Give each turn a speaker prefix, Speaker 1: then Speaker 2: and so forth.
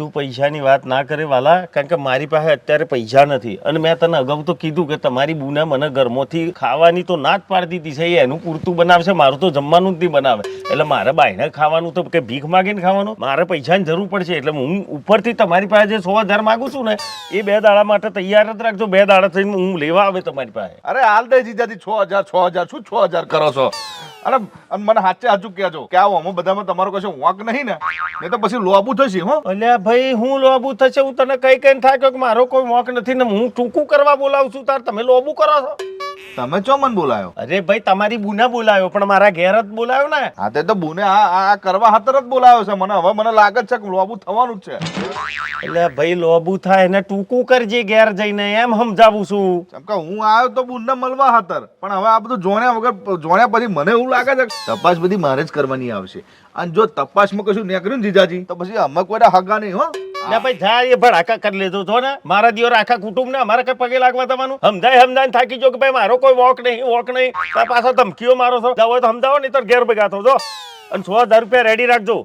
Speaker 1: તું પૈસાની વાત ના કરે વાલા, કારણ કે મારી પાસે અત્યારે પૈસા નથી. અને મેં તને અગાઉ તો કીધું કે તમારી બુને મને ઘરમાંથી ખાવાની તો ના જ પાડી દીધી છે એનું પૂરતું બનાવશે, મારું તો જમવાનું જ નહીં બનાવે. એટલે મારે બાયણે ખાવાનું તો કે ભીખ માગીને ખાવાનું? મારે પૈસાની જરૂર પડશે, એટલે હું ઉપરથી તમારી પાસે જે સો હજાર માગું છું ને, એ બે દાડા માટે તૈયાર જ રાખજો, બે દાડા થઈને હું લેવા આવે તમારી પાસે.
Speaker 2: અરે હાલ દે જીજાજી છ હજાર છ હજાર, શું છ હજાર કરો છો? અરે, અને મને સાચે સાચું કહેજો કે આવો, હું બધામાં તમારો કશો વાંક નહીં ને નહીં તો પછી લોબુ થશે, હો.
Speaker 1: અલ્યા ભાઈ, હું લોબુ થશે, હું તને કઈ કઈ થાય કે મારો કોઈ વાંક નથી ને હું ટૂંકું કરવા બોલાવું છું તાર, તમે લોબુ કરો છો.
Speaker 2: તમે ચો મને બોલાયો?
Speaker 1: અરે ભાઈ તમારી બુના બોલાયો પણ મારા ઘેર જ બોલાયો ને.
Speaker 2: હા તે તો બુને આ આ કરવા હાતર જ બોલાયો છે. મને હવે મને લાગે છે કે લોબુ થવાનું જ છે.
Speaker 1: એટલે ભાઈ લોબુ થાય એને ટૂંકું કરજે ઘેર જઈને એમ સમજાવું છું.
Speaker 2: કેમ કે હું આવ્યો તો બુને મળવા હાતર પણ હવે આ બધું જોણ્યા વગર જોણ્યા પછી મને એવું લાગે છે તપાસ બધી મારે જ કરવાની આવશે. અને જો તપાસમાં કશું નીકળ્યું ને જીજાજી તો પછી અમે કોઈને હગા નહીં હો.
Speaker 1: એટલે ભાઈ જાય એ ભડાકા કરી લેજો છો ને. મારા દિવસ આખા કુટુંબ ને અમારે કઈ પગે લાગવા તમારું સમજાય સમજાય થાકી જો કે ભાઈ, મારો કોઈ વોક નહીં વોક નહીં. તાર પાછા ધમકીઓ મારો છો. જાવ તો સમજાવો નહીં તો ઘેર ભેગા થો અને સો હજાર રૂપિયા રેડી રાખજો.